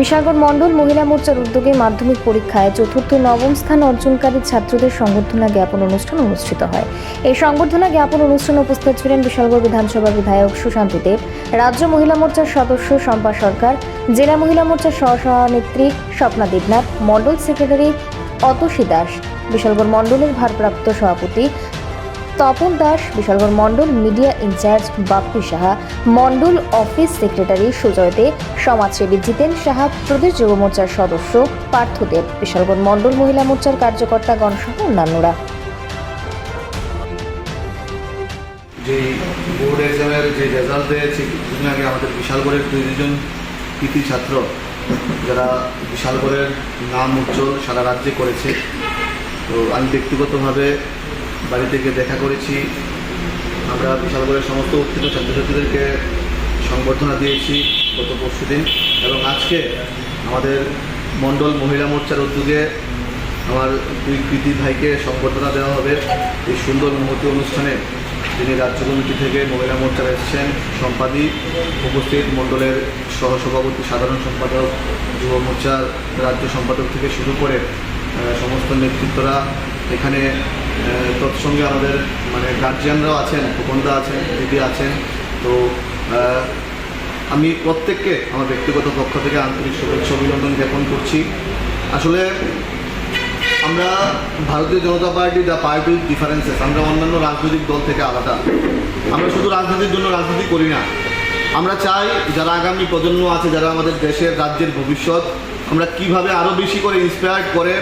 বিশালগড় মণ্ডল মহিলা মোর্চার উদ্যোগে মাধ্যমিক পরীক্ষায় চতুর্থ নবম স্থান অর্জনকারী ছাত্রদের সংবর্ধনা জ্ঞাপন অনুষ্ঠান অনুষ্ঠিত হয়। এই সংবর্ধনা জ্ঞাপন অনুষ্ঠানে উপস্থিত ছিলেন বিশালগড় বিধানসভা বিধায়ক সুশান্ত দেব, রাজ্য মহিলা মোর্চার সদস্য শম্পা সরকার, জেলা মহিলা মোর্চার সহসভানেত্রী স্বপ্না দেবনাথ, মণ্ডল সেক্রেটারি অতসী দাস বিশালগড় মণ্ডলের ভারপ্রাপ্ত সভাপতি তপন দাস, বিশালগড় মণ্ডল মিডিয়া ইনচার্জ বাপ্পি সাহা, মণ্ডল অফিস সেক্রেটারি সুজয় দে সমাজসেবী জিতেন সাহা, প্রদেশ যুব মোর্চার সদস্য পার্থদেব বিশালগড় মণ্ডল মহিলা মোর্চার কার্যকর্তাগণ সহ অন্যান্যরা। যে বোর্ড এক্সামের যে রেজাল্ট দিয়েছে, কিছুদিন আগে আমাদের বিশালগড়ের দুই দুজন কৃতি ছাত্র, যারা বিশালগড়ের নাম উজ্জ্বল সারা রাজ্যে করেছে। তো আমি ব্যক্তিগতভাবে বাড়ি গিয়ে দেখা করেছি। আমরা বিশালগড়ের সমস্ত উত্তীর্ণ ছাত্রছাত্রীদেরকে সংবর্ধনা দিয়েছি গত পরশু দিন। এবং আজকে আমাদের মণ্ডল মহিলা মোর্চার উদ্যোগে আমার দুই কৃতি ভাইকে সংবর্ধনা দেওয়া হবে। এই সুন্দর মুহূর্ত অনুষ্ঠানে যিনি রাজ্য কমিটি থেকে মহিলা মোর্চার এসেছেন সম্পাদী উপস্থিত মণ্ডলের সহসভাপতি, সাধারণ সম্পাদক, যুব মোর্চার রাজ্য সম্পাদক থেকে শুরু করে সমস্ত নেতৃত্বরা এখানে তৎসঙ্গে আমাদের মানে গার্জিয়ানরাও আছেন খোকনদা আছেন, দিদি আছেন। তো আমি প্রত্যেককে আমার ব্যক্তিগত পক্ষ থেকে আন্তরিক শুভেচ্ছা অভিনন্দন জ্ঞাপন করছি। আসলে আমরা Bharatiya Janata party the party differences আমরা অন্যান্য রাজনৈতিক দল থেকে আলাদা। আমরা শুধু রাজনীতির জন্য রাজনীতি করি না। আমরা চাই যারা আগামী প্রজন্ম আছে, যারা আমাদের দেশের, রাজ্যের ভবিষ্যৎ আমরা কীভাবে আরও বেশি করে ইন্সপায়ার্ড করে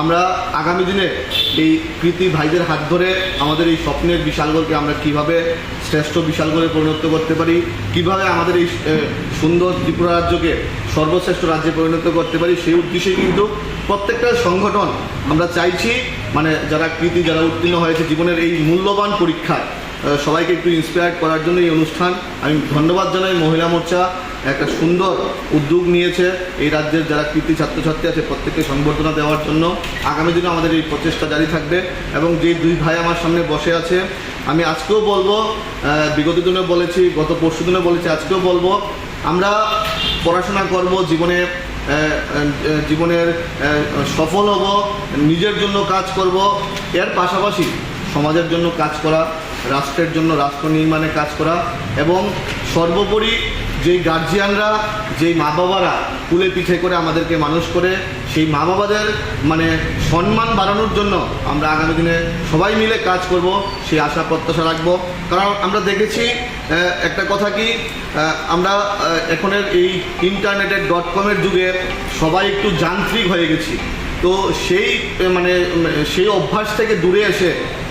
আমরা আগামী দিনে এই কৃতি ভাইদের হাত ধরে আমাদের এই স্বপ্নের বিশালগড়কে আমরা কীভাবে শ্রেষ্ঠ বিশালগড়ে পরিণত করতে পারি, কীভাবে আমাদের এই সুন্দর ত্রিপুরা রাজ্যকে সর্বশ্রেষ্ঠ রাজ্যে পরিণত করতে পারি, সেই উদ্দেশ্যে কিন্তু প্রত্যেকটা সংগঠন আমরা চাইছি মানে যারা কৃতি, যারা উত্তীর্ণ হয়েছে, জীবনের এই মূল্যবান পরীক্ষায় সবাইকে একটু ইন্সপায়ার করার জন্য এই অনুষ্ঠান। আমি ধন্যবাদ জানাই মহিলা মোর্চা। একটা সুন্দর উদ্যোগ নিয়েছে এই রাজ্যের যারা কৃতি ছাত্রছাত্রী আছে প্রত্যেককে সংবর্ধনা দেওয়ার জন্য। আগামী দিনে আমাদের এই প্রচেষ্টা জারি থাকবে এবং যে দুই ভাই আমার সামনে বসে আছে, আমি আজকেও বলব বিগত দিনে বলেছি, গত পরশু দিনে বলেছি, আজকেও বলব, আমরা পড়াশোনা করব, জীবনে জীবনের সফল হব, নিজের জন্য কাজ করব, এর পাশাপাশি সমাজের জন্য কাজ করা রাষ্ট্রের জন্য রাষ্ট্র নির্মাণে কাজ করা এবং সর্বোপরি যেই গার্জিয়ানরা যেই মা বাবারা কুলে পিঠে করে আমাদেরকে মানুষ করে, সেই মা বাবাদের মানে সম্মান বাড়ানোর জন্য আমরা আগামী দিনে সবাই মিলে কাজ করব, সেই আশা, প্রত্যাশা রাখব। কারণ আমরা দেখেছি একটা কথা কি আমরা এখনের এই ইন্টারনেটের ডট কমের যুগে সবাই একটু যান্ত্রিক হয়ে গেছি। তো সেই মানে সেই অভ্যাস থেকে দূরে এসে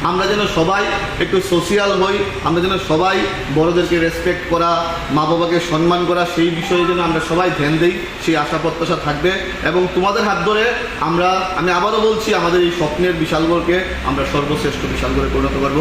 আমরা যেন সবাই একটু সোশিয়াল হই, আমরা যেন সবাই বড়দেরকে রেসপেক্ট করা মা বাবাকে সম্মান করা, সেই বিষয়ে যেন আমরা সবাই ধ্যান দিই, সেই আশা প্রত্যাশা থাকবে। এবং তোমাদের হাত ধরে আমরা, আমি আবারও বলছি, আমাদের এই স্বপ্নের বিশালগড়কে আমরা সর্বশ্রেষ্ঠ বিশালগড়ে পরিণত করব।